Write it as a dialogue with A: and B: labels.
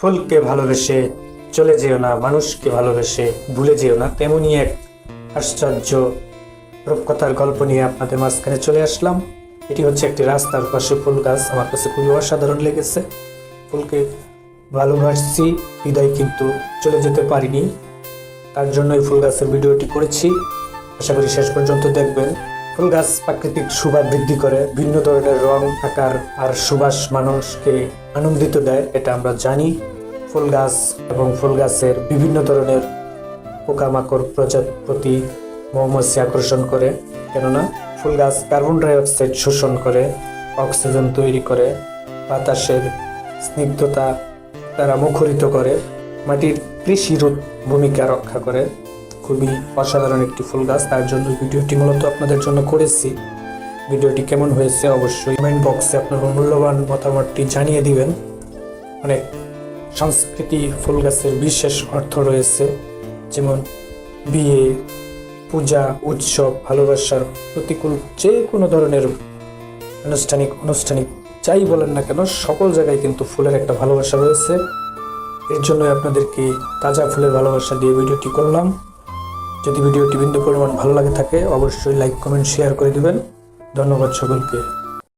A: ফুলকে ভালোবেসে চলে যেও না, মানুষকে ভালোবেসে ভুলে যেও না। তেমনই এক আশ্চর্য রূপকথার গল্প নিয়ে আপনাদের মাঝখানে চলে আসলাম। এটি হচ্ছে একটি রাস্তার পাশে ফুল গাছ। আমার কাছে খুবই অসাধারণ লেগেছে। ফুলকে ভালোবাসছি, হৃদয় কিন্তু চলে যেতে পারিনি। তার জন্য এই ফুল গাছের ভিডিওটি করেছি। আশা করি শেষ পর্যন্ত দেখবেন। ফুল গাছ প্রাকৃতিক শোভা বৃদ্ধি করে, ভিন্ন ধরনের রং, আকার আর সুবাস মানুষকে আনন্দিত দেয়, এটা আমরা জানি। ফুল গাছ এবং ফুল গাছের বিভিন্ন ধরনের পোকামাকড় প্রজাপতি মৌমাছি আকর্ষণ করে, কেননা ফুল গাছ কার্বন ডাই অক্সাইড শোষণ করে, অক্সিজেন তৈরি করে, বাতাসের স্নিগ্ধতা তারা মুখরিত করে, মাটির কৃষি ভূমিকা রক্ষা করে। খুবই অসাধারণ একটি ফুল গাছ। তার জন্য ভিডিওটি মূলত আপনাদের জন্য করেছি। ভিডিওটি কেমন হয়েছে অবশ্যই কমেন্ট বক্সে আপনার মূল্যবান মতামতটি জানিয়ে দিবেন। অনেক সংস্কৃতি ফুল গাছের বিশেষ অর্থ রয়েছে। যেমন বিয়ে, পূজা, উৎসব, ভালোবাসার প্রতিকূল যে কোনো ধরনের আনুষ্ঠানিক আনুষ্ঠানিক যাই বলেন না কেন, সকল জায়গায় কিন্তু ফুলের একটা ভালোবাসা রয়েছে। এর জন্য আপনাদেরকে তাজা ফুলের ভালোবাসা দিয়ে ভিডিওটি করলাম। যদি ভিডিওটি বিন্দু পরিমাণ ভালো লাগে থাকে, অবশ্যই লাইক কমেন্ট শেয়ার করে দিবেন। ধন্যবাদ সকলকে।